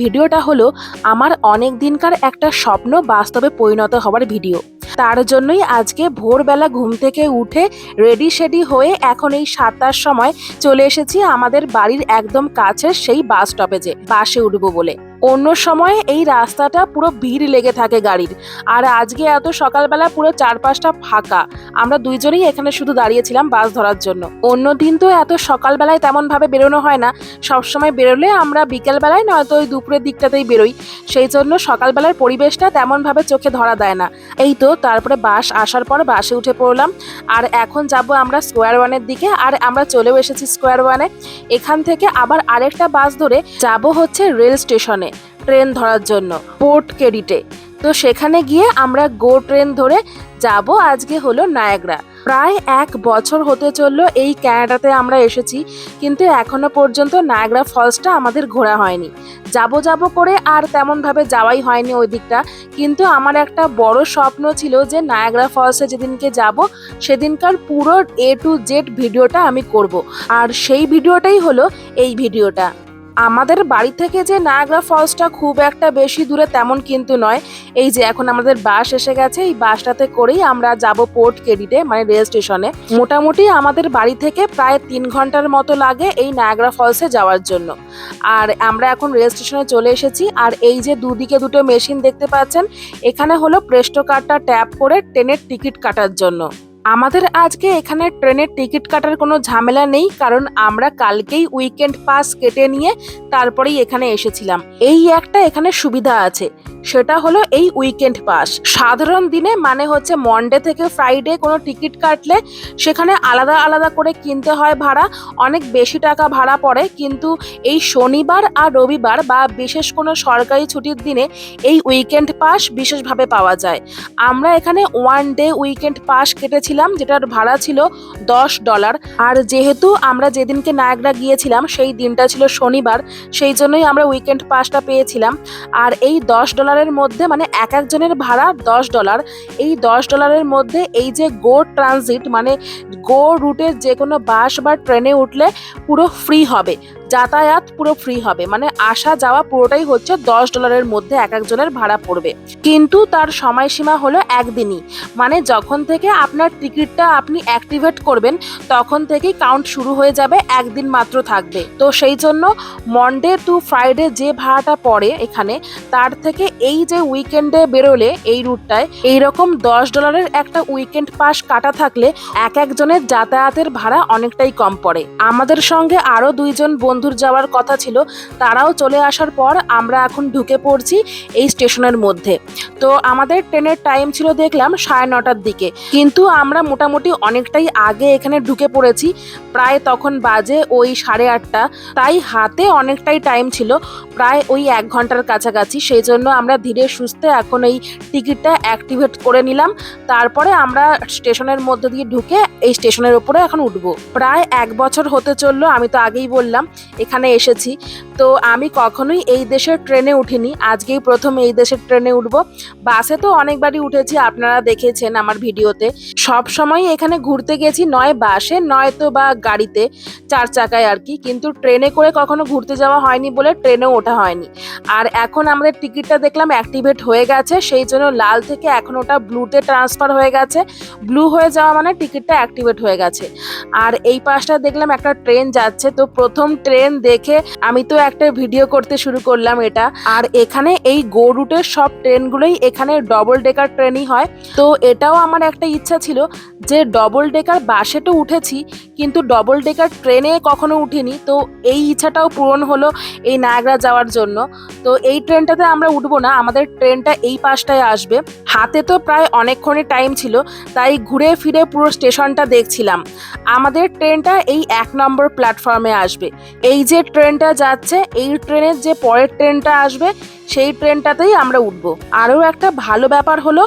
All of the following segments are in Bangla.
ভিডিওটা হলো আমার অনেক দিনকার একটা স্বপ্ন বাস্তবে পরিণত হওয়ার ভিডিও। তার জন্যই আজকে ভোরবেলা ঘুম থেকে উঠে রেডি শেডি হয়ে এখন এই সাতটার সময় চলে এসেছি আমাদের বাড়ির একদম কাছের সেই বাস স্টপেজে বাসে উঠবো বলে। অন্য সময় এই রাস্তাটা পুরো ভিড় লেগে থাকে গাড়ির। আর আজকে এত সকালবেলা পুরো চারপাশটা ফাঁকা। আমরা দুইজনেই এখানে শুধু দাঁড়িয়েছিলাম বাস ধরার জন্য। অন্য দিন তো এত সকালবেলায় তেমন ভাবে বেরোনো হয় না। সবসময় বেরোলে আমরা বিকেলবেলায় নয়তো ওই দুপুরের দিকটাতেই বেরোই। সেই জন্য সকালবেলার পরিবেশটা তেমনভাবে চোখে ধরা দেয় না। এই তো তারপরে বাস আসার পর বাসে উঠে পড়লাম। আর এখন যাব আমরা স্কোয়ার ওয়ানের দিকে। আর আমরা চলেও এসেছি স্কোয়ার ওয়ানে। এখান থেকে আবার আরেকটা বাস ধরে যাব হচ্ছে রেল স্টেশনে। ট্রেন ধরার জন্য পোর্ট কেডিটে তো সেখানে গিয়ে আমরা গো ট্রেন ধরে যাব আজকে হলো নায়াগ্রা প্রায় এক বছর হতে চলল এই ক্যানাডাতে আমরা এসেছি, কিন্তু এখনও পর্যন্ত নায়াগ্রা ফলসটা আমাদের ঘোরা হয়নি। যাব যাব করে আর তেমনভাবে যাওয়াই হয়নি ওই দিকটা, কিন্তু আমার একটা বড় স্বপ্ন ছিল যে নায়াগ্রা ফলসে যেদিনকে যাব, সেদিনকার পুরো এ টু জেড ভিডিওটা আমি করব। আর সেই ভিডিওটাই হলো এই ভিডিওটা। আমাদের বাড়ি থেকে যে নায়াগ্রা ফলসটা খুব একটা বেশি দূরে তেমন কিন্তু নয়। এই যে এখন আমাদের বাস এসে গেছে, এই বাসটাতে করেই আমরা যাব পোর্ট কেডিটে মানে রেল স্টেশনে। মোটামুটি আমাদের বাড়ি থেকে প্রায় তিন ঘণ্টার মতো লাগে এই নায়াগ্রা ফলসে যাওয়ার জন্য। আর আমরা এখন রেল স্টেশনে চলে এসেছি, আর এই যে দুদিকে দুটো মেশিন দেখতে পাচ্ছেন, এখানে হলো প্রেস্টো কার্ডটা ট্যাপ করে ট্রেনের টিকিট কাটার জন্য। আমাদের আজকে এখানে ট্রেনের টিকিট কাটার কোনো ঝামেলা নেই, কারণ আমরা কালকেই উইকেন্ড পাস কেটে নিয়ে তারপরেই এখানে এসেছিলাম। এই একটা এখানে সুবিধা আছে। সেটা হলো এই উইকেন্ড পাস সাধারণ দিনে মানে হচ্ছে মন্ডে থেকে ফ্রাইডে কোনো টিকিট কাটলে সেখানে আলাদা আলাদা করে কিনতে হয় ভাড়া। অনেক বেশি টাকা ভাড়া পড়ে, কিন্তু এই শনিবার আর রবিবার বা বিশেষ কোনো সরকারি ছুটির দিনে এই উইকেন্ড পাস বিশেষভাবে পাওয়া যায়। আমরা এখানে ওয়ান ডে উইকেন্ড পাস কেটেছিলাম, যেটার ভাড়া ছিল দশ ডলার আর যেহেতু আমরা যেদিনকে নায়গরা গিয়েছিলাম, সেই দিনটা ছিল শনিবার, সেই জন্যই আমরা উইকেন্ড পাসটা পেয়েছিলাম। আর এই দশ ডলারের মধ্যে মানে এক একজনের ভাড়া দশ ডলার এই দশ ডলারের মধ্যে এই যে গো ট্রানজিট মানে গো রুটের যে কোনো বাস বা ট্রেনে উঠলে পুরো ফ্রি হবে। যাতায়াত পুরো ফ্রি হবে। মানে আসা যাওয়া পুরোটাই হচ্ছে দশ ডলারের মধ্যে এক একজনের ভাড়া পড়বে। কিন্তু তার সময়সীমা হলো একদিনই। মানে যখন থেকে আপনার টিকিটটা আপনি অ্যাক্টিভেট করবেন, তখন থেকেই কাউন্ট শুরু হয়ে যাবে, একদিন মাত্র থাকবে। তো সেই জন্য মন্ডে টু ফ্রাইডে যে ভাড়াটা পড়ে এখানে, তার থেকে এই যে উইকেন্ডে বেরোলে এই রুটটায় এইরকম দশ ডলারের একটা উইকেন্ড পাস কাটা থাকলে এক একজনের যাতায়াতের ভাড়া অনেকটাই কম পড়ে। আমাদের সঙ্গে আরও দুইজন বন্ধুর যাওয়ার কথা ছিল, তারাও চলে আসার পর আমরা এখন ঢুকে পড়ছি এই স্টেশনের মধ্যে। তো আমাদের ট্রেনের টাইম ছিল দেখলাম সাড়ে নটার দিকে। কিন্তু আমরা মোটামুটি অনেকটাই আগে এখানে ঢুকে পড়েছি, প্রায় তখন বাজে ওই সাড়ে আটটা। তাই হাতে অনেকটাই টাইম ছিল, প্রায় ওই এক ঘণ্টার কাছাকাছি। সেই জন্য আমরা ধীরে সুস্থে এখন এই টিকিটটা অ্যাক্টিভেট করে নিলাম। তারপরে আমরা স্টেশনের মধ্যে দিয়ে ঢুকে এই স্টেশনের উপরে এখন উঠবো। প্রায় এক বছর হতে চলল, আমি তো আগেই বললাম এখানে এসেছি। তো আমি কখনোই এই দেশের ট্রেনে উঠিনি। আজকেই প্রথম এই দেশের ট্রেনে উঠবো। বাসে তো অনেকবারই উঠেছি, আপনারা দেখেছেন আমার ভিডিওতে। সব সময় এখানে ঘুরতে গেছি, নয় বাসে নয়তো বা গাড়িতে, চার চাকায় আর কি। কিন্তু ট্রেনে করে কখনো ঘুরতে যাওয়া হয়নি বলে ট্রেনেও ওঠা হয়নি। আর এখন আমাদের টিকিটটা দেখলাম অ্যাক্টিভেট হয়ে গেছে। সেই জন্য লাল থেকে এখন ওটা ব্লুতে ট্রান্সফার হয়ে গেছে। ব্লু হয়ে যাওয়া মানে টিকিটটা অ্যাক্টিভেট হয়ে গেছে। আর এই পাশটা দেখলাম একটা ট্রেন যাচ্ছে। তো প্রথম ট্রেন দেখে আমি তো একটা ভিডিও করতে শুরু করলাম এটা। আর এখানে এই গো রুটের সব ট্রেনগুলোই এখানে ডবল ডেকার ট্রেনই হয়। তো এটাও আমার একটা ইচ্ছা ছিল যে ডবল ডেকার বাসে তো উঠেছি, কিন্তু ডবল ডেকার ট্রেনে কখনো উঠিনি। তো এই ইচ্ছাটাও পূরণ হলো এই নায়গ্রা যাওয়ার জন্য। তো এই ট্রেনটাতে আমরা উঠবো না, আমাদের ট্রেনটা এই পাশটায় আসবে। হাতে তো প্রায় অনেকক্ষণই টাইম ছিল, তাই ঘুরে ফিরে পুরো স্টেশনটা দেখছিলাম। আমাদের ট্রেনটা এই এক নম্বর প্ল্যাটফর্মে আসবে। এই যে ট্রেনটা যাচ্ছে এই ট্রেনের যে পরের ট্রেনটা আসবে সেই ট্রেনটাতেই আমরা উঠব। আরও একটা ভালো ব্যাপার হলো,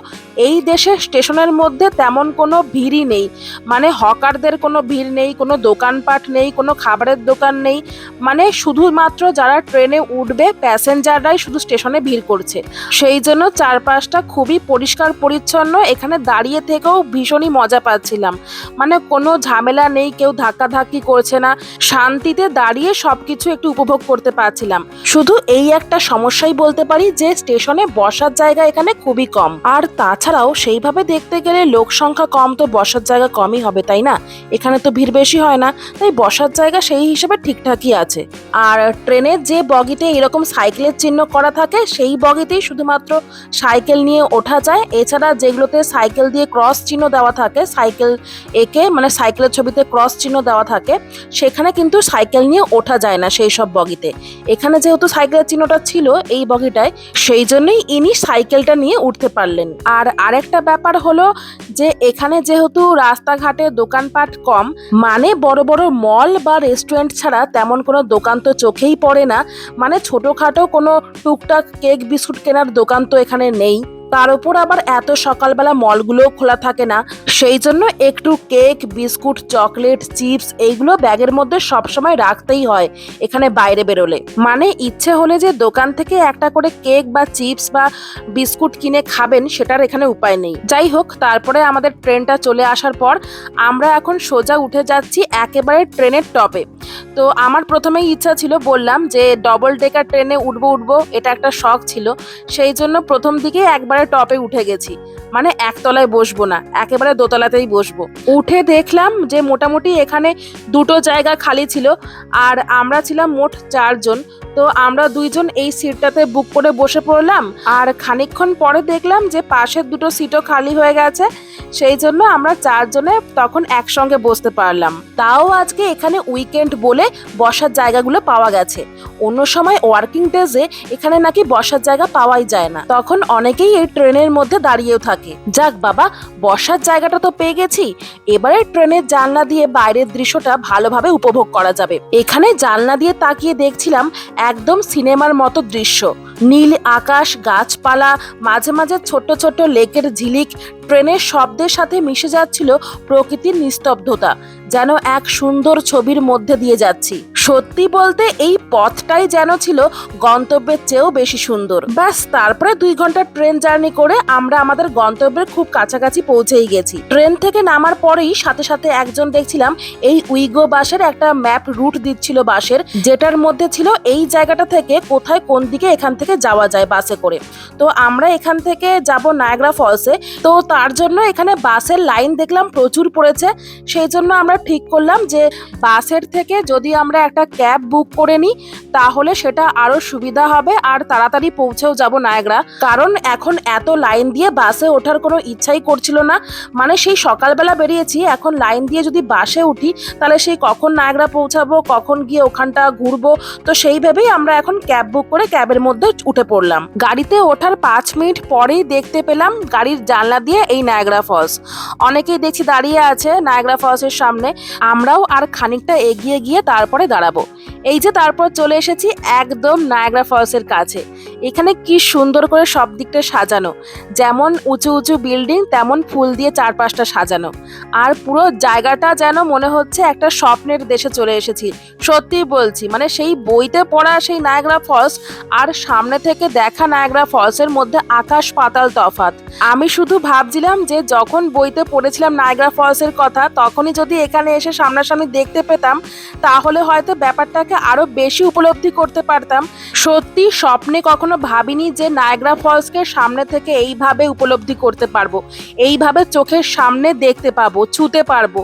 এই দেশে স্টেশনের মধ্যে তেমন কোনো ভিড়ই নেই। মানে হকারদের কোনো ভিড় নেই, কোনো দোকানপাট নেই, কোনো খাবারের দোকান নেই। মানে শুধুমাত্র যারা ট্রেনে উঠবে, প্যাসেঞ্জাররাই শুধু স্টেশনে ভিড় করছে। সেই জন্য চারপাশটা খুবই পরিষ্কার পরিচ্ছন্ন, এখানে দাঁড়িয়ে থেকেও ভীষণই মজা পাচ্ছিলাম। মানে কোনো ঝামেলা নেই, কেউ ধাক্কাধাক্কি করছে না। শান্তিতে দাঁড়িয়ে সবকিছু একটু উপভোগ করতে পারছিলাম। শুধু এই একটা সমস্যাই বলতে পারি যে স্টেশনে বসার জায়গা এখানে খুবই কম। আর তাছাড়াও সেইভাবে দেখতে গেলে লোক সংখ্যা কম তো বসার জায়গা কমই হবে, তাই না? এখানে তো ভিড় বেশি হয় না, তাই বসার জায়গা সেই হিসেবে ঠিকঠাকই আছে। আর ট্রেনের যে বগিতে এরকম সাইকেলের চিহ্ন করা থাকে, সেই বগিতেই শুধুমাত্র সাইকেল নিয়ে ওঠা যায়। এছাড়া যেগুলোতে সাইকেল দিয়ে ক্রস চিহ্ন দেওয়া থাকে, সাইকেল একে মানে সাইকেলের ছবিতে ক্রস চিহ্ন দেওয়া থাকে, সেখানে কিন্তু সাইকেল নিয়ে ওঠা যায় না সেই সব বগিতে। এখানে যেহেতু সাইকেলের চিহ্নটা ছিল, এই বগিটায় সেই জন্যই ইনি সাইকেলটা নিয়ে উঠতে পারলেন। আর আরেকটা ব্যাপার হলো যে, এখানে যেহেতু রাস্তাঘাটে দোকানপাট কম মানে বড় বড় মল বা রেস্টুরেন্ট ছাড়া তেমন কোনো দোকান তো চোখেই পড়ে না। মানে ছোটোখাটো কোনো টুকটাক কেক, বিস্কুট কেনার দোকান তো এখানে নেই। তার উপর আবার এত সকালবেলা মলগুলোও খোলা থাকে না, সেই জন্য একটু কেক, বিস্কুট, চকলেট, চিপস এইগুলো ব্যাগের মধ্যে সবসময় রাখতেই হয় এখানে বাইরে বেরোলে। মানে ইচ্ছে হলে যে দোকান থেকে একটা করে কেক বা চিপস বা বিস্কুট কিনে খাবেন সেটার এখানে উপায় নেই। যাই হোক, তারপরে আমাদের ট্রেনটা চলে আসার পর আমরা এখন সোজা উঠে যাচ্ছি একেবারে ট্রেনের টপে। তো আমার প্রথমেই ইচ্ছা ছিল, বললাম যে ডবল ডেকার ট্রেনে উঠবো উঠবো, এটা একটা শখ ছিল। সেই জন্য প্রথম দিকে একবারে টপে উঠে গেছি। মানে একতলায় বসবো না, একেবারে দোতলাতেই বসবো। উঠে দেখলাম যে মোটামুটি এখানে দুটো জায়গা খালি ছিল, আর আমরা ছিলাম মোট চারজন। তো আমরা দুইজন এই সিটটাতে বুক করে বসে পড়লাম, আর খানিকক্ষণ পরে দেখলাম যে পাশের দুটো সিটও খালি হয়ে গেছে, সেই জন্য আমরা চারজনে তখন একসঙ্গে বসতে পারলাম। তাও আজকে এখানে উইকেন্ড বলে বসার জায়গাগুলো পাওয়া গেছে। অন্য সময় ওয়ার্কিং ডেজে এখানে নাকি বসার জায়গা পাওয়াই যায় না। তখন অনেকেই এই ট্রেনের মধ্যে দাঁড়িয়েও থাকে। যাক বাবা, বসার জায়গাটা তো পেয়ে গেছি। এবারে ট্রেনের জানলা দিয়ে বাইরের দৃশ্যটা ভালোভাবে উপভোগ করা যাবে। এখানে জানলা দিয়ে তাকিয়ে দেখছিলাম একদম সিনেমার মতো দৃশ্য। নীল আকাশ, গাছপালা, মাঝে মাঝে ছোট্ট ছোট্ট লেকের ঝিলিক ট্রেনের শব্দের সাথে মিশে যাচ্ছিল প্রকৃতির নিস্তব্ধতা, যেন এক সুন্দর ছবির মধ্যে দিয়ে যাচ্ছি। সত্যি বলতে এই পথটাই যেন ছিল গন্তব্যের চেয়েও বেশি সুন্দর। ব্যাস, তারপরে দুই ঘণ্টা ট্রেন জার্নি করে আমরা আমাদের গন্তব্যের খুব কাছাকাছি পৌঁছেই গেছি। ট্রেন থেকে নামার পরেই সাথে সাথে একজন দেখছিলাম এই উইগো বাসের একটা ম্যাপ রুট দিচ্ছিল বাসের, যেটার মধ্যে ছিল এই জায়গাটা থেকে কোথায় কোন দিকে এখান থেকে যাওয়া যায় বাসে করে। তো আমরা এখান থেকে যাব নায়গ্রা ফলসে। তো তার জন্য এখানে বাসের লাইন দেখলাম প্রচুর পড়েছে। সেই জন্য আমরা ঠিক করলাম যে বাসের থেকে যদি আমরা একটা ক্যাব বুক করে নিই, তাহলে সেটা আরও সুবিধা হবে আর তাড়াতাড়ি পৌঁছেও যাব নায়গ্রা কারণ এখন এত লাইন দিয়ে বাসে ওঠার কোনো ইচ্ছাই করছিল না। মানে সেই সকালবেলা বেরিয়েছি, এখন লাইন দিয়ে যদি বাসে উঠি, তাহলে সেই কখন নায়গ্রা পৌঁছাবো, কখন গিয়ে ওখানটা ঘুরবো? তো সেই ভেবেই আমরা এখন ক্যাব বুক করে ক্যাবের মধ্যে উঠে পড়লাম। গাড়িতে ওঠার পাঁচ মিনিট পরেই দেখতে পেলাম গাড়ির জানলা দিয়ে এই নায়গ্রা ফলস অনেকেই দেখছি দাঁড়িয়ে আছে নায়গ্রা ফলসের সামনে। আমরাও আর খানিকটা এগিয়ে গিয়ে তারপরে দাঁড়াবো। এই যে তারপর চলে এসেছি একদম নায়াগ্রা ফলসের কাছে। এখানে কি সুন্দর করে সব দিকটা সাজানো। যেমন উঁচু উঁচু বিল্ডিং, তেমন ফুল দিয়ে চারপাশটা সাজানো। আর পুরো জায়গাটা যেন মনে হচ্ছে একটা স্বপ্নের দেশে চলে এসেছি। সত্যি বলছি মানে সেই বইতে পড়া সেই নায়াগ্রা ফলস আর সামনে থেকে দেখা নায়াগ্রা ফলসের মধ্যে আকাশ পাতাল তফাত আমি শুধু ভাবছিলাম যে যখন বইতে পড়েছিলাম নায়াগ্রা ফলসের কথা, তখনই যদি এখানে এসে সামনাসামনি দেখতে পেতাম, তাহলে হয়তো ব্যাপারটাকে আরও বেশি উপলব্ধি করতে পারতাম। সত্যি স্বপ্নে কখনো ভাবিনি যে নায়গ্রা ফলসকে সামনে থেকে এইভাবে উপলব্ধি করতে পারব। এইভাবে চোখের সামনে দেখতে পাবো, ছুতে পারব।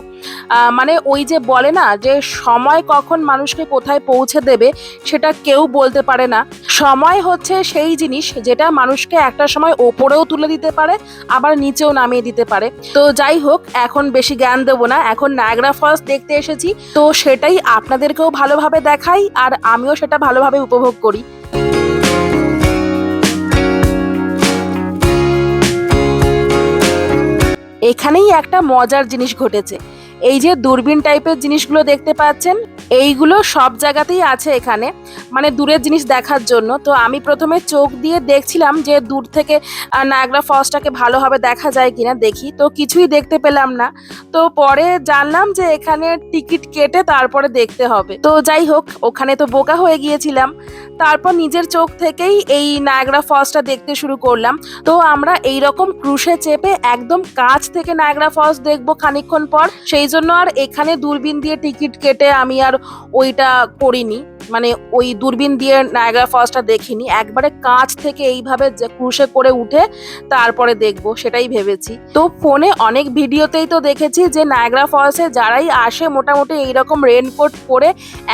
মানে ওই যে বলে না যে সময় কখন মানুষকে কোথায় পৌঁছে দেবে, সেটা কেউ বলতে পারে না। সময় হচ্ছে সেই জিনিস যেটা মানুষকে একটা সময় ওপরেও তুলে দিতে পারে, আবার নিচেও নামিয়ে দিতে পারে। তো যাই হোক এখন বেশি জ্ঞান দেবো না। এখন নায়গ্রা ফলস দেখতে এসেছি। তো সেটাই আপনাদেরকেও ভালোভাবে দেখাই আর আমিও সেটা ভালোভাবে উপভোগ করি। এখানেই একটা মজার জিনিস ঘটেছে। এই যে দূরবীন টাইপের জিনিসগুলো দেখতে পাচ্ছেন, এইগুলো সব জায়গাতেই আছে এখানে মানে দূরের জিনিস দেখার জন্য। তো আমি প্রথমে চোখ দিয়ে দেখছিলাম যে দূর থেকে নায়গ্রা ফলসটাকে ভালোভাবে দেখা যায় কিনা দেখি। তো কিছুই দেখতে পেলাম না। তো পরে জানলাম যে এখানে টিকিট কেটে তারপরে দেখতে হবে। তো যাই হোক, ওখানে তো বোকা হয়ে গিয়েছিলাম। তারপর নিজের চোখ থেকেই এই নায়গ্রা ফলসটা দেখতে শুরু করলাম। তো আমরা এই রকম ক্রুশে চেপে একদম কাছ থেকে নায়গ্রা ফলস দেখব খানিকক্ষণ পর। সেই জন্য আর এখানে দূরবীন দিয়ে টিকিট কেটে আমি আর ওইটা করিনি। মানে ওই দূরবীন দিয়ে নায়গ্রা ফলসটা দেখিনি। একবারে কাছ থেকে এইভাবে ক্রুশে করে উঠে তারপরে দেখব, সেটাই ভেবেছি। তো ফোনে অনেক ভিডিওতেই তো দেখেছি যে নায়গ্রা ফলসে যারাই আসে মোটামুটি এইরকম রেনকোট পরে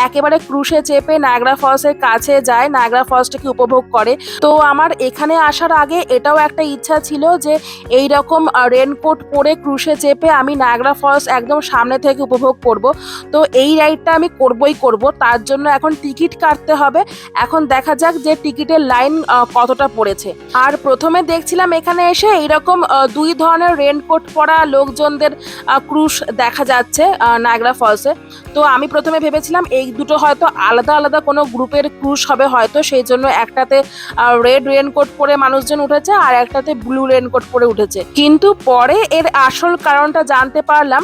একেবারে ক্রুশে চেপে নায়গ্রা ফলসের কাছে যায় নায়গ্রা ফলসটাকে উপভোগ করে। তো আমার এখানে আসার আগে এটাও একটা ইচ্ছা ছিল যে এই রকম রেনকোট পরে ক্রুশে চেপে আমি নায়গ্রা ফলস একদম সামনে থেকে উপভোগ করব। তো এই রাইডটা আমি করবই করব। তার জন্য এখন টিকিট কাটতে হবে। এখন দেখা যাক যে টিকিটের লাইন কতটা পড়েছে। আর প্রথমে দেখছিলাম এখানে এসে এইরকম দুই ধরনের রেনকোট পরা লোকজনদের ক্রুশ দেখা যাচ্ছে নায়গ্রা ফলসে তো আমি প্রথমে ভেবেছিলাম এই দুটো হয়তো আলাদা আলাদা কোনো গ্রুপের ক্রুশ হবে হয়তো। সেই জন্য একটাতে রেড রেনকোট পরে মানুষজন উঠেছে আর একটাতে ব্লু রেনকোট পরে উঠেছে। কিন্তু পরে এর আসল কারণটা জানতে পারলাম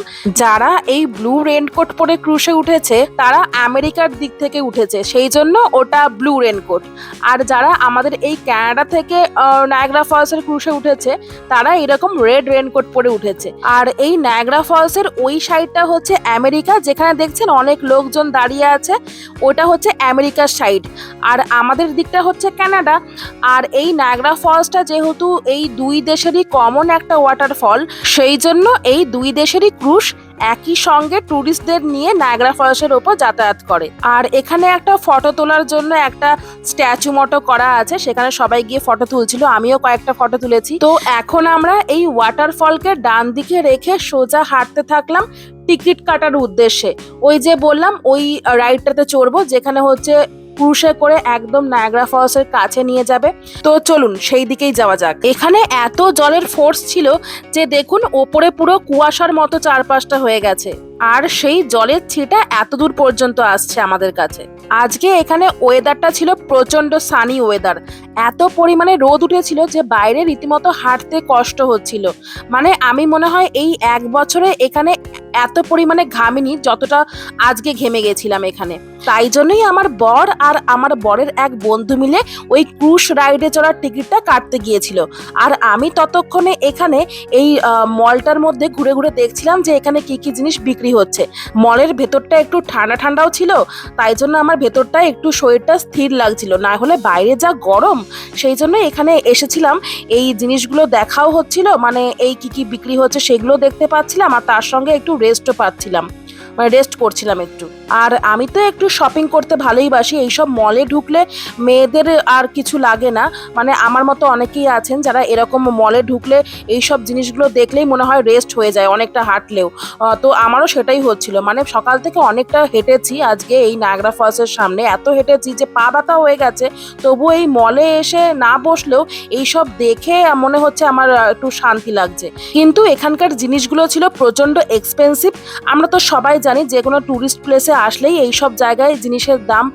যারা এই ব্লু রেনকোট পরে ক্রুশে উঠেছে, তারা আমেরিকার দিক থেকে উঠেছে। সেই জন্য ওটা ব্লু রেনকোট আর যারা আমাদের এই ক্যানাডা থেকে নায়গ্রা ফলসের ক্রুশে উঠেছে, তারা এরকম রেড রেনকোট পরে উঠেছে। আর এই নায়গ্রা ফলসের ওই সাইডটা হচ্ছে আমেরিকা, যেখানে দেখছেন অনেক লোকজন দাঁড়িয়ে আছে। ওটা হচ্ছে আমেরিকার সাইড আর আমাদের দিকটা হচ্ছে কানাডা আর এই নায়গ্রা ফলসটা যেহেতু এই দুই দেশেরই কমন একটা ওয়াটারফল সেই জন্য এই দুই দেশেরই ক্রুশ একই সঙ্গে ট্যুরিস্টদের নিয়ে নায়গ্রা ফলসের ওপর যাতায়াত করে। আর এখানে একটা ফটো তোলার জন্য একটা স্ট্যাচু মতো করা আছে, সেখানে সবাই গিয়ে ফটো তুলছিল, আমিও কয়েকটা ফটো তুলেছি। তো এখন আমরা এই ওয়াটারফলকে ডান দিকে রেখে সোজা হাঁটতে থাকলাম টিকিট কাটার উদ্দেশ্যে। ওই যে বললাম, ওই রাইডটাতে চড়বো, যেখানে হচ্ছে ক্রুশে করে একদম নায়াগ্রা ফলসের কাছে নিয়ে যাবে। তো চলুন, সেই দিকেই যাওয়া যাক। এখানে এত জলের ফোর্স ছিল যে দেখুন, ওপরে পুরো কুয়াশার মতো চারপাশটা হয়ে গেছে। আর সেই জলের ছিটা এত দূর পর্যন্ত আসছে আমাদের কাছে। আজকে এখানে ওয়েদারটা ছিল প্রচণ্ড সানি ওয়েদার এত পরিমাণে রোদ উঠেছিল যে বাইরে রীতিমতো হাঁটতে কষ্ট হচ্ছিল। মানে আমি মনে হয় এই এক বছরে এখানে এত পরিমাণে ঘামিনি যতটা আজকে ঘেমে গেছিলাম এখানে। তাই জন্যই আমার বর আর আমার বরের এক বন্ধু মিলে ওই ক্রুশ রাইডে চড়ার টিকিটটা কাটতে গিয়েছিল। আর আমি ততক্ষণে এখানে এই মলটার মধ্যে ঘুরে ঘুরে দেখছিলাম যে এখানে কি কি জিনিস বিক্রি হচ্ছে। মলের ভেতরটা একটু ঠান্ডা ঠান্ডাও ছিল, তাই জন্য আমার ভেতরটা একটু শরীরটা স্থির লাগছিল। না হলে বাইরে যা গরম, সেই জন্য এখানে এসেছিলাম। এই জিনিসগুলো দেখাও হচ্ছিল মানে এই কি কি বিক্রি হচ্ছে সেগুলো দেখতে পাচ্ছিলাম, আর তার সঙ্গে একটু রেস্টও পাচ্ছিলাম। মানে রেস্ট করছিলাম একটু। আর আমি তো একটু শপিং করতে ভালোই বাসি, এইসব মলে ঢুকলে মেয়েদের আর কিছু লাগে না। মানে আমার মতো অনেকেই আছেন যারা এরকম মলে ঢুকলে এইসব জিনিসগুলো দেখলেই মনে হয় রেস্ট হয়ে যায় অনেকটা হাঁটলেও। তো আমারও সেটাই হচ্ছিল। মানে সকাল থেকে অনেকটা হেঁটেছি আজকে এই নাগরা ফলসের সামনে। এত হেঁটেছি যে পা ব্যথা হয়ে গেছে তবু এই মলে এসে না বসলেও এইসব দেখে মনে হচ্ছে আমার একটু শান্তি লাগছে। কিন্তু এখানকার জিনিসগুলো ছিল প্রচণ্ড এক্সপেন্সিভ আমরা তো সবাই জানি যে কোনো ট্যুরিস্ট প্লেসে আসলেই এইসব জায়গায় জিনিসের দাম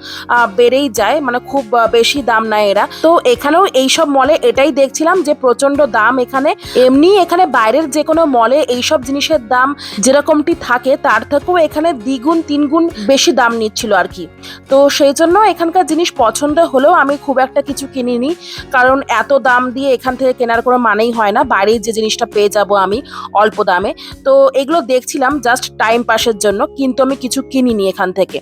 বেড়েই যায় মানে খুব বেশি দাম নেয় এরা। তো এখানেও এইসব মলে এটাই দেখছিলাম যে প্রচণ্ড দাম এখানে। এমনি এখানে বাইরের যে কোনো মলে এইসব জিনিসের দাম যেরকমটি থাকে, তার থেকেও এখানে দ্বিগুণ, তিনগুণ বেশি দাম নিচ্ছিল আর কি। তো সেই জন্য এখানকার জিনিস পছন্দ হলেও আমি খুব একটা কিছু কিনিনি, কারণ এত দাম দিয়ে এখান থেকে কেনার কোনো মানেই হয় না। বাইরেই যে জিনিসটা পেয়ে যাব আমি অল্প দামে। তো এগুলো দেখছিলাম জাস্ট টাইম পাসের জন্য, কিন্তু আমি কিছু কিনিনি। এখান থেকে।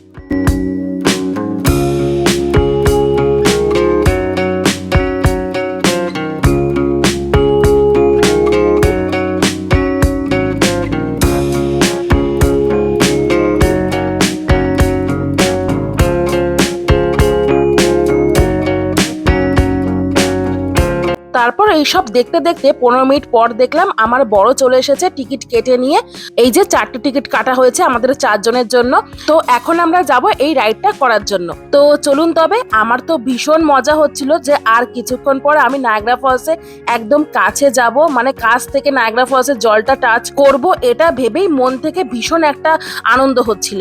তারপর এইসব দেখতে দেখতে পনেরো মিনিট পর দেখলাম আমার বড় চলে এসেছে টিকিট কেটে নিয়ে। এই যে চারটে টিকিট কাটা হয়েছে আমাদের চারজনের জন্য। তো এখন আমরা যাব এই রাইডটা করার জন্য। তো চলুন তবে, আমার তো ভীষণ মজা হচ্ছিল যে আর কিছুক্ষণ পর আমি নায়গ্রা ফলসে একদম কাছে যাব। মানে কাছ থেকে নায়গ্রা ফলসের জলটা টাচ করব, এটা ভেবেই মন থেকে ভীষণ একটা আনন্দ হচ্ছিল।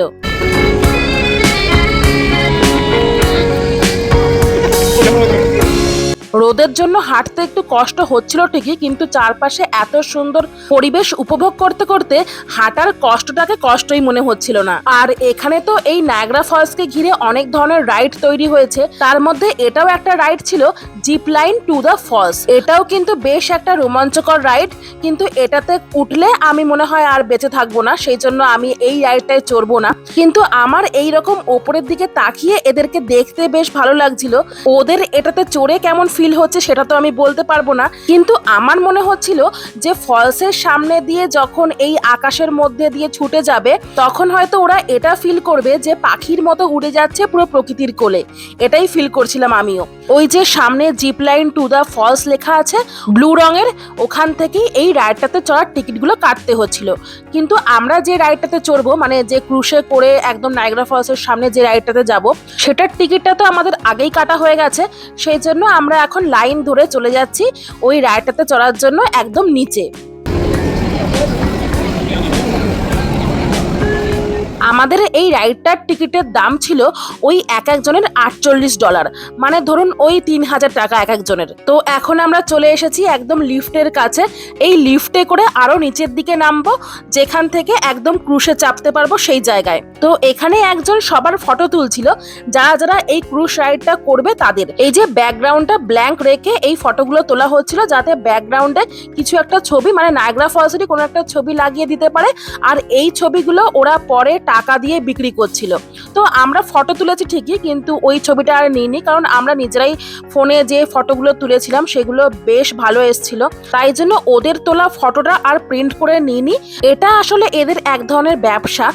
রোদের জন্য হাঁটতে একটু কষ্ট হচ্ছিল ঠিকই, কিন্তু চারপাশে এত সুন্দর পরিবেশ উপভোগ করতে করতে হাঁটার কষ্টটাকে কষ্টই মনে হচ্ছিল না। আর এখানে তো এই নায়গ্রা ফলসকে ঘিরে অনেক ধরনের রাইড তৈরি হয়েছে। তার মধ্যে এটাও একটা রাইড ছিল zip line to the falls এটাও কিন্তু বেশ একটা রোমাঞ্চকর রাইড কিন্তু এটাতে উঠলে আমি মনে হয় আর বেঁচে থাকব না, সেই জন্য আমি এই রাইডটায় চড়বো না। কিন্তু আমার এই রকম ওপরের দিকে তাকিয়ে এদেরকে দেখতে বেশ ভালো লাগছিল। ওদের এটাতে চড়ে কেমন ফিল হচ্ছে সেটা তো আমি বলতে পারব না। কিন্তু আমার মনে হচ্ছিল যে ফলসের সামনে দিয়ে যখন এই আকাশের মধ্যে দিয়ে ছুটে যাবে, তখন হয়তো ওরা এটা ফিল করবে যে পাখির মতো উড়ে যাচ্ছে পুরো প্রকৃতির কোলে। এটাই ফিল করছিলাম আমিও। ওই যে সামনে zip line to the falls লেখা আছে ব্লু রঙের, ওখান থেকেই এই রাইডটাতে চড়ার টিকিটগুলো কাটতে হচ্ছিল। কিন্তু আমরা যে রাইডটাতে চড়বো মানে যে ক্রুশে করে একদম নাইগ্রা ফলসের সামনে যে রাইডটাতে যাব, সেটার টিকিটটা তো আমাদের আগেই কাটা হয়ে গেছে। সেই জন্য আমরা এখন লাইন ধরে চলে যাচ্ছি ওই রাইডটাতে চড়ার জন্য একদম নিচে। আমাদের এই রাইডটার টিকিটের দাম ছিল ওই এক একজনের আটচল্লিশ ডলার। মানে ধরুন ওই তিন হাজার টাকা এক একজনের। তো এখন আমরা চলে এসেছি একদম লিফটের কাছে। এই লিফটে করে আরও নিচের দিকে নামবো, যেখান থেকে একদম ক্রুশে চাপতে পারব সেই জায়গায়। তো এখানে একজন সবার ফটো তুলছিল, যারা যারা এই ক্রুশ রাইডটা করবে তাদের। এই যে ব্যাকগ্রাউন্ডটা ব্ল্যাঙ্ক রেখে এই ফটোগুলো তোলা হচ্ছিল, যাতে ব্যাকগ্রাউন্ডে কিছু একটা ছবি মানে নায়গ্রা ফলসেরই কোনো একটা ছবি লাগিয়ে দিতে পারে। আর এই ছবিগুলো ওরা পরে টাকা দিয়ে বিক্রি করছিল। তো আমরা ফটো তুলেছি ঠিকই, কিন্তু ওই ছবিটা আর নিইনি, কারণ আমরা নিজেরাই ফোনে যে ফটোগুলো তুলেছিলাম, সেগুলো বেশ ভালো এসছিল। তাই জন্য ওদের তোলা ফটোটা আর প্রিন্ট করে নিইনি। এটা আসলে এদের এক ধরনের ব্যবসা।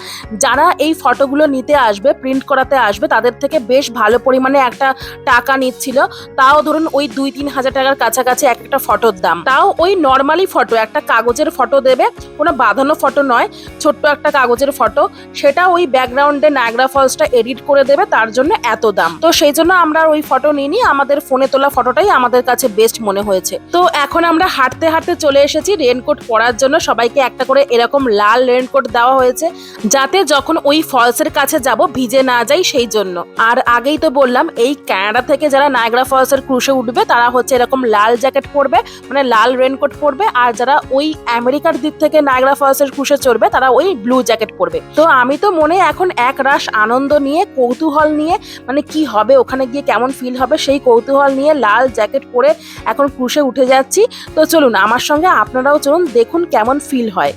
যারা এই ফটোগুলো নিতে আসবে প্রিন্ট করাতে আসবে, তাদের থেকে বেশ ভালো পরিমাণে একটা টাকা নিচ্ছিল। তাও ধরুন ওই দুই তিন হাজার টাকার কাছাকাছি এক একটা ফটোর দাম। তাও ওই নর্মালি ফটো একটা কাগজের ফটো দেবে, কোনো বাঁধানো ফটো নয়, ছোট্ট একটা কাগজের ফটো সেটা ওই ব্যাকগ্রাউন্ডে নায়গ্রা ফলসটা এডিট করে দেবে, তার জন্য এত দাম। তো সেই জন্য আমরা ওই ফটো নিইনি আমাদের ফোনে তোলা ফটোটাই আমাদের কাছে বেস্ট মনে হয়েছে। তো এখন আমরা হাঁটতে হাঁটতে চলে এসেছি রেনকোট পরার জন্য। সবাইকে একটা করে এরকম লাল রেনকোট দেওয়া হয়েছে, যাতে যখন ওই ফলসের কাছে যাব, ভিজে না যাই সেই জন্য। আর আগেই তো বললাম, এই ক্যানাডা থেকে যারা নায়গ্রা ফলসের ক্রুশে উঠবে, তারা হচ্ছে এরকম লাল জ্যাকেট পরবে মানে লাল রেনকোট পরবে। আর যারা ওই আমেরিকার দিক থেকে নায়গ্রা ফলসের ক্রুশে চড়বে, তারা ওই ব্লু জ্যাকেট পরবে। তো আমি তো মনে এখন এক রাশ আনন্দ নিয়ে, কৌতূহল নিয়ে মানে কি হবে, ওখানে গিয়ে কেমন ফিল হবে, সেই কৌতূহল নিয়ে লাল জ্যাকেট পরে এখন ক্রুশে উঠে যাচ্ছি। তো চলুন, আমার সঙ্গে আপনারাও চলুন, দেখুন কেমন ফিল হয়।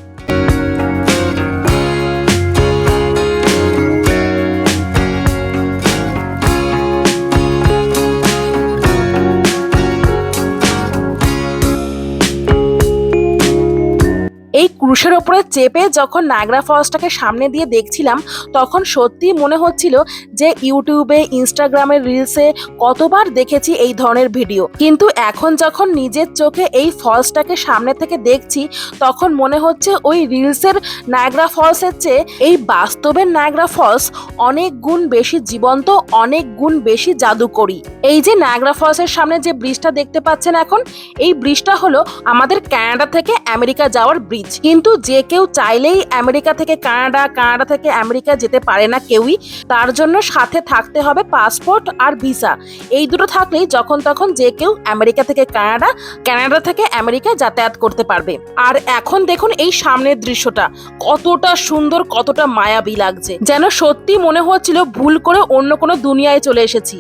ক্রুশের ওপরে চেপে যখন নাগরা ফলসটাকে সামনে দিয়ে দেখছিলাম, তখন সত্যি মনে হচ্ছিল যে ইউটিউবে ইনস্টাগ্রামের রিলসে কতবার দেখেছি এই ধরনের ভিডিও কিন্তু এখন যখন নিজের চোখে এই ফলসটাকে সামনে থেকে দেখছি, তখন মনে হচ্ছে ওই রিলসের নায়গ্রা ফলসের চেয়ে এই বাস্তবের নায়গ্রা ফলস অনেক গুণ বেশি জীবন্ত, অনেক গুণ বেশি জাদুকরি। এই যে নায়গ্রা ফলসের সামনে যে ব্রিজটা দেখতে পাচ্ছেন এখন, এই ব্রিজটা হলো আমাদের কানাডা থেকে আমেরিকা যাওয়ার ব্রিজ কিন্তু যে কেউ চাইলেই আমেরিকা থেকে কানাডা কানাডা থেকে আমেরিকা যেতে পারে না কেউই, তার জন্য সাথে থাকতে হবে পাসপোর্ট আর ভিসা। এই দুটো থাকলেই যখন তখন যে কেউ আমেরিকা থেকে কানাডা কানাডা থেকে আমেরিকা যাতায়াত করতে পারবে। আর এখন দেখুন এই সামনের দৃশ্যটা, কতটা সুন্দর, কতটা মায়াবী লাগছে। যেন সত্যি মনে হচ্ছিল ভুল করে অন্য কোনো দুনিয়ায় চলে এসেছি।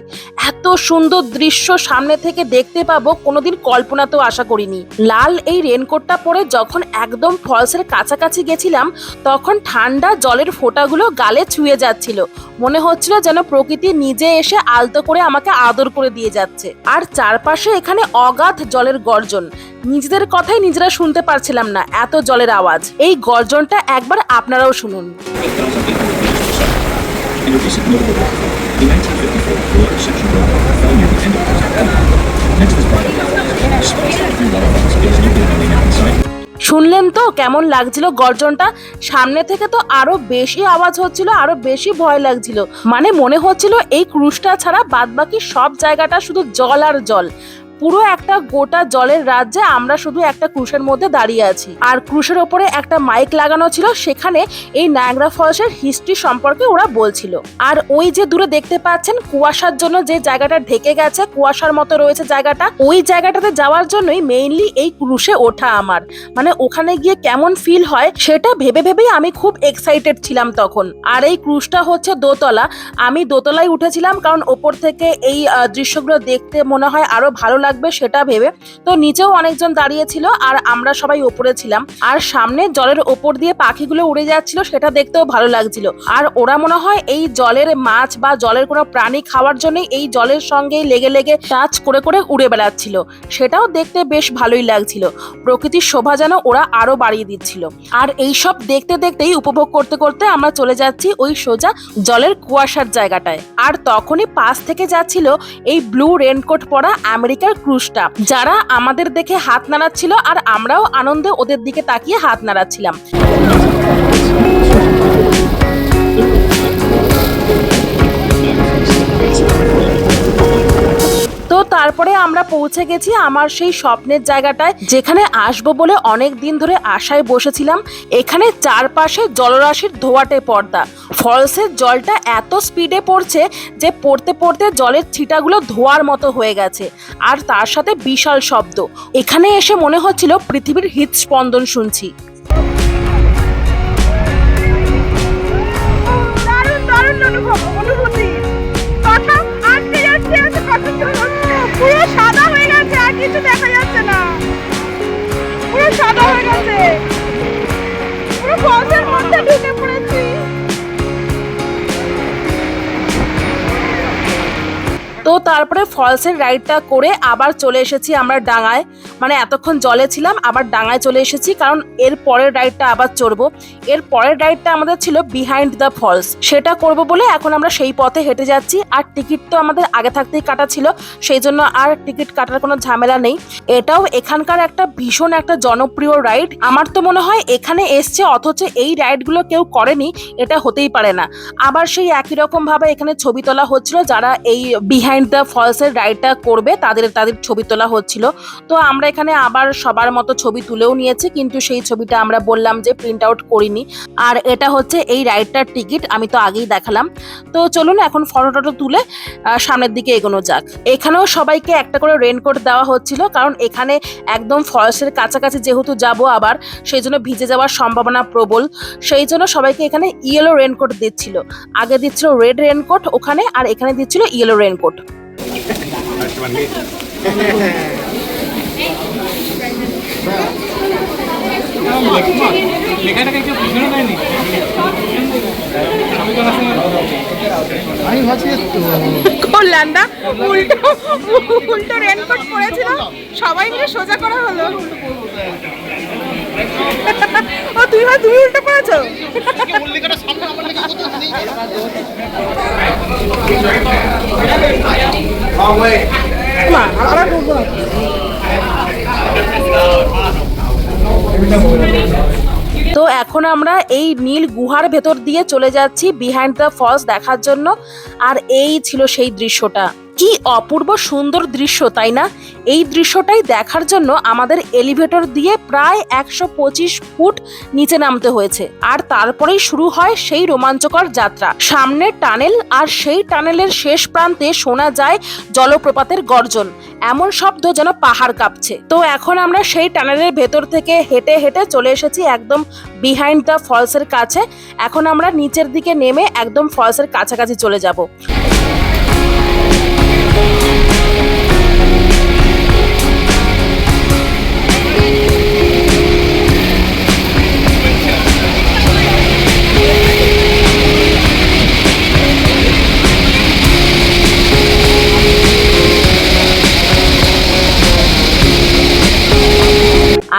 এত সুন্দর দৃশ্য সামনে থেকে দেখতে পাবো, কোনোদিন কল্পনাতেও আশা করিনি। লাল এই রেনকোটটা পরে যখন একদম ফলসের কাছাকাছি গেছিলাম তখন ঠান্ডা জলের ফোঁটাগুলো গালে ছুঁয়ে যাচ্ছিল। মনে হচ্ছিল যেন প্রকৃতি নিজে এসে আলতো করে আমাকে আদর করে দিয়ে যাচ্ছে। আর চারপাশে এখানে অগাধ জলের গর্জন। নিজেদের কথাই নিজেরা শুনতে পারছিলাম না এত জলের আওয়াজ। এই গর্জনটা একবার আপনারাও শুনুন। In a recent notable earthquake, the 1954 Florida Section Road fell the end of Project Elm. Next is Brian Space Factory Waterfalls is located শুনলেন তো কেমন লাগছিল গর্জনটা? সামনে থেকে তো আরও বেশি আওয়াজ হচ্ছিল, আরও বেশি ভয় লাগছিল। মানে মনে হচ্ছিল এই ক্রুশটা ছাড়া বাদবাকি সব জায়গাটা শুধু জল আর জল। পুরো একটা গোটা জলের রাজ্যে আমরা শুধু একটা ক্রুশের মধ্যে দাঁড়িয়ে আছি। আর ক্রুশের ওপরে একটা মাইক লাগানো ছিল, সেখানে এই নায়াগ্রা ফলসের হিস্ট্রি সম্পর্কে ওরা বলছিল। আর ওই যে দূরে দেখতে পাচ্ছেন, কুয়াশার জন্য যে জায়গাটা ঢেকে গেছে, কুয়াশার মতো রয়েছে জায়গাটা, ওই জায়গাটাতে যাওয়ার জন্যই মেইনলি এই ক্রুশে ওঠা আমার। মানে ওখানে গিয়ে কেমন ফিল হয়, সেটা ভেবে ভেবেই আমি খুব এক্সাইটেড ছিলাম তখন। আর এই ক্রুশটা হচ্ছে দোতলা। আমি দোতলায় উঠেছিলাম, কারণ ওপর থেকে এই দৃশ্যগুলো দেখতে মনে হয় আরও ভালো লাগবে সেটা ভেবে। তো নিচেও অনেকজন দাঁড়িয়ে ছিল আর আমরা সবাই ওপরে ছিলাম। আর সামনে জলের ওপর দিয়ে পাখিগুলো উড়ে যাচ্ছিল, সেটা দেখতেও ভালো লাগছিল। আর ওরা মনে হয় এই জলের মাছ বা জলের কোনো প্রাণী খাওয়ার জন্যই এই জলের সঙ্গেই লেগে লেগে টাচ করে করে উড়ে বেড়াচ্ছিল। সেটাও দেখতে বেশ ভালোই লাগছিল। প্রকৃতির শোভা যেন ওরা আরও বাড়িয়ে দিচ্ছিল। আর এই সব দেখতে দেখতেই উপভোগ করতে করতে আমরা চলে যাচ্ছি ওই সোজা জলের কুয়াশার জায়গাটায়। আর তখনই পাশ থেকে যাচ্ছিল এই ব্লু রেনকোট পরা আমেরিকার ক্রুজটা যারা আমাদের দেখে হাত নাড়াচ্ছিল আর আমরাও আনন্দে ওদের দিকে তাকিয়ে হাত নাড়াচ্ছিলাম। তারপরে আমরা পৌঁছে গেছি আমার সেই স্বপ্নের জায়গাটায়, যেখানে আসব বলে অনেক দিন ধরে আশায় বসেছিলাম। এখানে চারপাশে জলরাশির ধোয়াটে পর্দা। ফলসের জলটা এত স্পিডে পড়ছে যে পড়তে পড়তে জলের ছিটাগুলো ধোয়ার মতো হয়ে গেছে। আর তার সাথে বিশাল শব্দ। এখানে এসে মনে হচ্ছিল পৃথিবীর হৃদস্পন্দন শুনছি। পুরো মধ্যে ঢুকে পড়েছি তো তারপরে ফলসের রাইডটা করে আবার চলে এসেছি আমরা ডাঙায়। মানে এতক্ষণ জলে ছিলাম, আবার ডাঙায় চলে এসেছি, কারণ এর পরের রাইডটা আবার চড়বো। এর পরের রাইডটা আমাদের ছিল বিহাইন্ড দ্য ফলস সেটা করব বলে এখন আমরা সেই পথে হেঁটে যাচ্ছি, আর টিকিট তো আমাদের আগে থাকতেই কাটা ছিল, সেই জন্য আর টিকিট কাটার কোনো ঝামেলা নেই। এটাও এখানকার একটা ভীষণ একটা জনপ্রিয় রাইড আমার তো মনে হয় এখানে এসছে, অথচ এই রাইডগুলো কেউ করেনি, এটা হতেই পারে না। আবার সেই একই রকমভাবে এখানে ছবি তোলা হচ্ছিল, যারা এই বিহাইন্ড দ্য ফলসের রাইডটা করবে, তাদের তাদের ছবি তোলা হচ্ছিল। তো আমরা এখানে আবার সবার মতো ছবি তুলেও নিয়েছি, কিন্তু সেই ছবিটা আমরা বললাম যে প্রিন্ট আউট করিনি। আর এটা হচ্ছে এই রাইডটার টিকিট আমি তো আগেই দেখালাম। তো চলুন এখন ফটো টটো তুলে সামনের দিকে এগোনো যাক। এখানেও সবাইকে একটা করে রেনকোট দেওয়া হচ্ছিল, কারণ এখানে একদম ফলসের কাছাকাছি যেহেতু যাব আবার, সেই জন্য ভিজে যাওয়ার সম্ভাবনা প্রবল। সেই জন্য সবাইকে এখানে ইয়েলো রেনকোট দিচ্ছিল। আগে দিচ্ছিল রেড রেনকোট ওখানে, আর এখানে দিচ্ছিল ইয়েলো রেনকোট আমি তো আমি ভাবছি উল্টো উল্টো রেনকোট পরেছিল। সবাই মিলে সোজা করা হলো। ও তুই হয় তুমি উল্টো পড়েছো মা, আমরা ঢুকবো তো এখন আমরা এই নীল গুহার ভেতর দিয়ে চলে যাচ্ছি বিহাইন্ড দ্য ফলস দেখার জন্য। আর এই ছিল সেই দৃশ্যটা। কি অপূর্ব সুন্দর দৃশ্য, তাই না? এই দৃশ্যটাই দেখার জন্য আমাদের এলিভেটর দিয়ে প্রায় একশো পঁচিশ ফুট নিচে নামতে হয়েছে। আর তারপরেই শুরু হয় সেই রোমাঞ্চকর যাত্রা। সামনে টানেল আর সেই টানেলের শেষ প্রান্তে শোনা যায় জলপ্রপাতের গর্জন। এমন শব্দ যেন পাহাড় কাঁপছে। তো এখন আমরা সেই টানেলের ভেতর থেকে হেঁটে হেঁটে চলে এসেছি একদম বিহাইন্ড দ্য ফলসের কাছে। এখন আমরা নিচের দিকে নেমে একদম ফলসের কাছাকাছি চলে যাব। Thank you.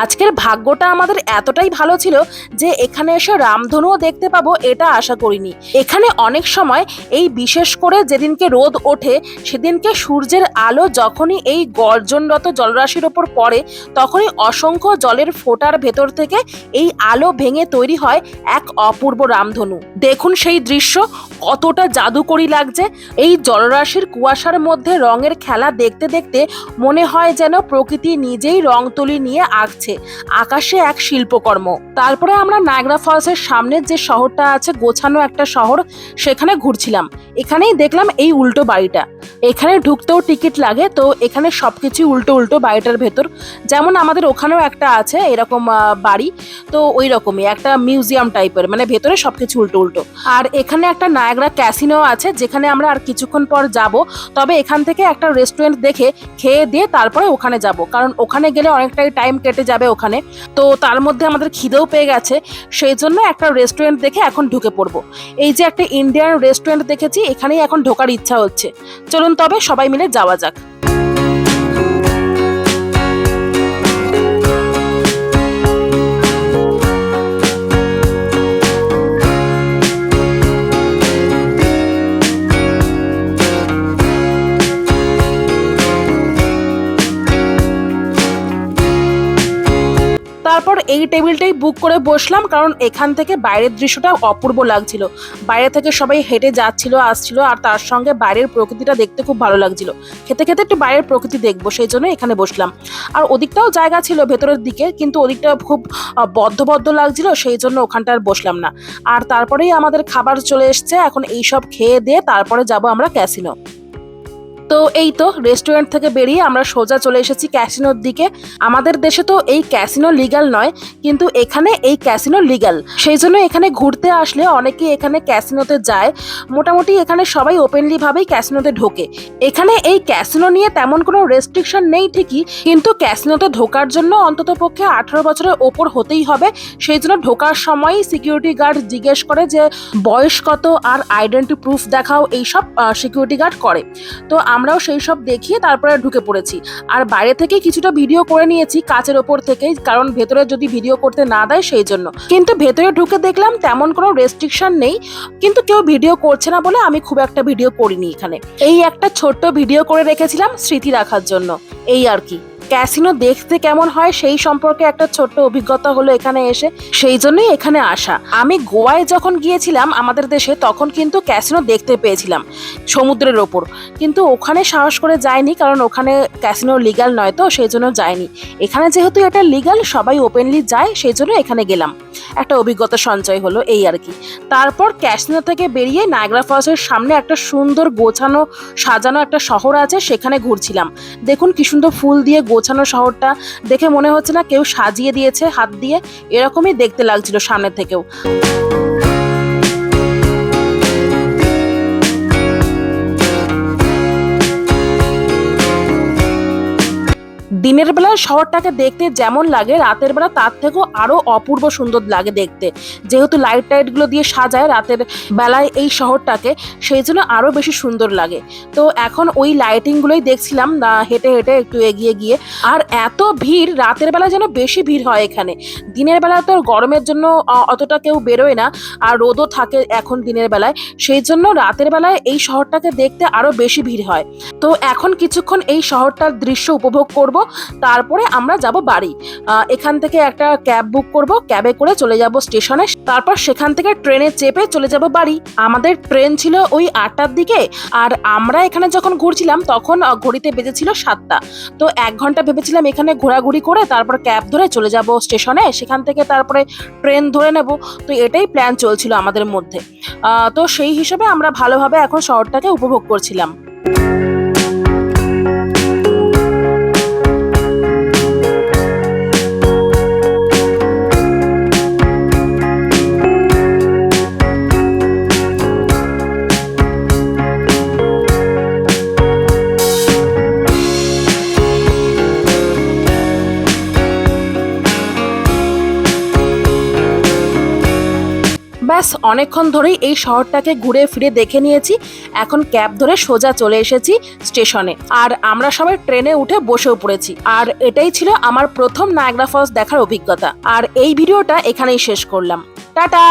আজকের ভাগ্যটা আমাদের এতটাই ভালো ছিল যে এখানে এসে রামধনুও দেখতে পাবো, এটা আশা করিনি। এখানে অনেক সময় এই বিশেষ করে যেদিনকে রোদ ওঠে, সেদিনকে সূর্যের আলো যখনই এই গর্জনরত জলরাশির ওপর পড়ে, তখনই অসংখ্য জলের ফোঁটার ভেতর থেকে এই আলো ভেঙে তৈরি হয় এক অপূর্ব রামধনু। দেখুন সেই দৃশ্য, কতটা জাদুকরি লাগছে। এই জলরাশির কুয়াশার মধ্যে রঙের খেলা দেখতে দেখতে মনে হয় যেন প্রকৃতি নিজেই রং তুলি নিয়ে আঁকছে। আকাশে এক শিল্পকর্ম। তারপরে আমরা নায়গ্রা ফলসের সামনে যে শহরটা আছে, গোছানো একটা শহর, সেখানে ঘুরছিলাম। এখানেই দেখলাম এই উল্টো বাড়িটা। এখানে ঢুকতেও টিকিট লাগে, তো এখানে সবকিছুই উল্টো উল্টো বাড়িটার ভেতর। যেমন আমাদের ওখানেও একটা আছে, এরকম বাড়ি, তো ওই রকমই একটা মিউজিয়াম টাইপের মানে ভেতরে সব কিছু উল্টো উল্টো। আর এখানে একটা নায়গ্রা ক্যাসিনো আছে, যেখানে আমরা আর কিছুক্ষণ পর যাব, তবে এখান থেকে একটা রেস্টুরেন্ট দেখে খেয়ে দিয়ে তারপরে ওখানে যাব, কারণ ওখানে গেলে অনেকটাই টাইম কেটে যাবে ওখানে। তো তার মধ্যে আমাদের খিদেও পেয়ে গেছে, সেই জন্য একটা রেস্টুরেন্ট দেখে এখন ঢুকে পড়ব। এই যে একটা ইন্ডিয়ান রেস্টুরেন্ট দেখেছি, এখানেই এখন ঢোকার ইচ্ছা হচ্ছে। চলুন তবে সবাই মিলে যাওয়া যাক। তারপর এই টেবিলটাই বুক করে বসলাম কারণ এখান থেকে বাইরের দৃশ্যটা অপূর্ব লাগছিল। বাইরে থেকে সবাই হেঁটে যাচ্ছিল আসছিল আর তার সঙ্গে বাইরের প্রকৃতিটা দেখতে খুব ভালো লাগছিল। খেতে খেতে একটু বাইরের প্রকৃতি দেখব সেই জন্য এখানে বসলাম। আর ওদিকটাও জায়গা ছিল ভেতরের দিকে কিন্তু ওদিকটা খুব আহ, বদ্ধ বদ্ধ লাগছিল সেই জন্য ওখানটা আর বসলাম না। আর তারপরেই আমাদের খাবার চলে এসছে এখন এইসব খেয়ে দিয়ে তারপরে যাব আমরা ক্যাসিনো তো এই তো রেস্টুরেন্ট থেকে বেরিয়ে আমরা সোজা চলে এসেছি ক্যাসিনোর দিকে। আমাদের দেশে তো এই ক্যাসিনো লিগ্যাল নয়, কিন্তু এখানে এই ক্যাসিনো লিগ্যাল সেই জন্য এখানে ঘুরতে আসলে অনেকেই এখানে ক্যাসিনোতে যায়। মোটামুটি এখানে সবাই ওপেনলি ভাবেই ক্যাসিনোতে ঢোকে। এখানে এই ক্যাসিনো নিয়ে তেমন কোনো রেস্ট্রিকশন নেই ঠিকই, কিন্তু ক্যাসিনোতে ঢোকার জন্য অন্তত পক্ষে আঠারো বছরের ওপর হতেই হবে। সেই জন্য ঢোকার সময়ই সিকিউরিটি গার্ড জিজ্ঞেস করে যে, বয়স কত আর আইডেন্টি প্রুফ দেখাও, এইসব সিকিউরিটি গার্ড করে। তো আমরাও সেই সব দেখিয়ে তারপরে ঢুকে পড়েছি। আর বাইরে থেকে কিছুটা ভিডিও করে নিয়েছি কাচের ওপর থেকে কারণ ভেতরে যদি ভিডিও করতে না দেয় সেই জন্য। কিন্তু ভেতরে ঢুকে দেখলাম তেমন কোনো রেস্ট্রিকশন নেই, কিন্তু কেউ ভিডিও করছে না বলে আমি খুব একটা ভিডিও করিনি এখানে। এই একটা ছোট্ট ভিডিও করে রেখেছিলাম স্মৃতি রাখার জন্য। এই আর কি। ক্যাসিনো দেখতে কেমন হয় সেই সম্পর্কে একটা ছোট্ট অভিজ্ঞতা হলো এখানে এসে। সেই জন্যই এখানে আসা। আমি গোয়ায় যখন গিয়েছিলাম আমাদের দেশে, তখন কিন্তু ক্যাসিনো দেখতে পেয়েছিলাম সমুদ্রের ওপর। কিন্তু ওখানে সাহস করে যায়নি কারণ ওখানে ক্যাসিনো লিগাল নয় তো, সেই জন্য যায়নি এখানে যেহেতু এটা লিগাল সবাই ওপেনলি যায়, সেই জন্য এখানে গেলাম। একটা অভিজ্ঞতা সঞ্চয় হলো এই আর কি। তারপর ক্যাসিনো থেকে বেরিয়ে নায়গ্রা ফলসের সামনে একটা সুন্দর গোছানো, সাজানো একটা শহর আছে, সেখানে ঘুরছিলাম। দেখুন কি সুন্দর ফুল দিয়ে গোছানো শহরটা দেখে মনে হচ্ছে না কেউ সাজিয়ে দিয়েছে হাত দিয়ে। এরকমই দেখতে লাগছিল সামনে থেকেও। দিনের বেলা শহরটাকে দেখতে যেমন লাগে, রাতের বেলা তার থেকেও আরও অপূর্ব সুন্দর লাগে দেখতে। যেহেতু লাইট টাইটগুলো দিয়ে সাজায় রাতের বেলায় এই শহরটাকে, সেই জন্য আরও বেশি সুন্দর লাগে। তো এখন ওই লাইটিং গুলোই দেখছিলাম হেঁটে হেঁটে একটু এগিয়ে গিয়ে। আর এত ভিড়, রাতের বেলা যেন বেশি ভিড় হয় এখানে। দিনের বেলা তো গরমের জন্য অতটা কেউ বেরোয় না, আর রোদও থাকে এখন দিনের বেলায়। সেই জন্য রাতের বেলায় এই শহরটাকে দেখতে আরও বেশি ভিড় হয়। তো এখন কিছুক্ষণ এই শহরটার দৃশ্য উপভোগ করব। তারপরে আমরা যাব বাড়ি। এখান থেকে একটা ক্যাব বুক করব, ক্যাবে করে চলে যাব স্টেশনে। তারপর সেখান থেকে ট্রেনে চেপে চলে যাব বাড়ি। আমাদের ট্রেন ছিল ওই আটটার দিকে আর আমরা এখানে যখন ঘুরছিলাম তখন ঘড়িতে বেজেছিল সাতটা। তো এক ঘণ্টা ভেবেছিলাম এখানে ঘোরাঘুরি করে তারপর ক্যাব ধরে চলে যাব স্টেশনে। সেখান থেকে তারপরে ট্রেন ধরে নেব। তো এটাই প্ল্যান চলছিল আমাদের মধ্যে। তো সেই হিসেবে আমরা ভালোভাবে এখন শহরটাকে উপভোগ করছিলাম। অনেকক্ষণ ধরেই এই শহরটাকে ঘুরে ফিরে দেখে নিয়েছি। এখন ক্যাব ধরে সোজা চলে এসেছি স্টেশনে। আর আমরা সবাই ট্রেনে উঠে বসেও পড়েছি। আর এটাই ছিল আমার প্রথম নায়গ্রা ফলস দেখার অভিজ্ঞতা। আর এই ভিডিওটা এখানেই শেষ করলাম। টাটা!